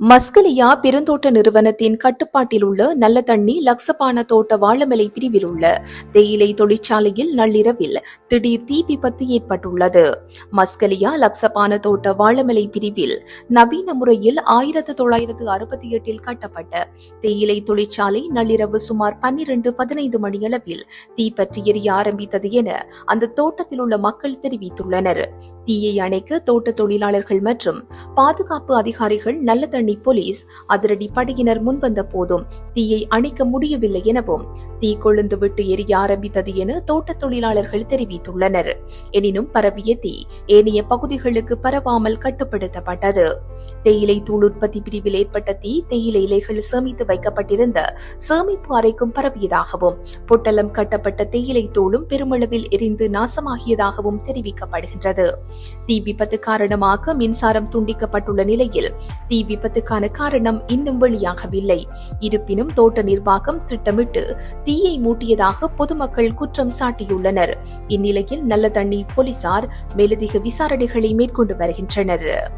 மஸ்கலியா பெருந்தோட்ட நிறுவனத்தின் கட்டுப்பாட்டில் உள்ள நல்ல தண்ணி லக்சபான தோட்ட வாழமலை பிரிவில் உள்ள தேயிலை தொழிற்சாலையில் நள்ளிரவில் திடீர் தீ விபத்து ஏற்பட்டுள்ளது. மஸ்கலியா லக்சபான தோட்ட வாழமலை பிரிவில் நவீன முறையில் ஆயிரத்து தொள்ளாயிரத்து அறுபத்தி எட்டில் கட்டப்பட்ட தேயிலை தொழிற்சாலை நள்ளிரவு சுமார் பன்னிரண்டு பதினைந்து மணியளவில் தீப்பற்றி எரிய ஆரம்பித்தது என அந்த தோட்டத்தில் உள்ள மக்கள் தெரிவித்துள்ளனர். தீயை அணைக்க தோட்ட தொழிலாளர்கள் மற்றும் பாதுகாப்பு அதிகாரிகள் நல்ல தண்ணி போலீஸ் அதிரடி படையினர் முன்வந்த போதும் தீயை அணைக்க முடியவில்லை எனவும் தீ கொழுந்து விட்டு எரிய ஆரம்பித்தது என தோட்ட தொழிலாளர்கள் தெரிவித்துள்ளனர். எனினும் பரவிய தீ ஏனைய பகுதிகளுக்கு பரவாமல் கட்டுப்படுத்தப்பட்டது. தேயிலை தூள் உற்பத்தி பிரிவில் ஏற்பட்ட தீ தேயிலை இலைகள் சேமித்து வைக்கப்பட்டிருந்த சேமிப்பு அறைக்கும் பரவியதாகவும் பொட்டலம் கட்டப்பட்ட தேயிலை தூளும் பெருமளவில் எரிந்து நாசமாகியதாகவும் தெரிவிக்கப்படுகின்றது. தீ விபத்து காரணமாக மின்சாரம் துண்டிக்கப்பட்டுள்ள நிலையில் தீ விபத்து விபத்துக்கான காரணம் இன்னும் வெளியாகவில்லை. இருப்பினும் தோட்ட நிர்வாகம் திட்டமிட்டு தீயை மூட்டியதாக பொதுமக்கள் குற்றம் சாட்டியுள்ளனர். இந்நிலையில் நல்ல தண்ணீர் போலீசார் மேலதிக விசாரணைகளை மேற்கொண்டு வருகின்றனர்.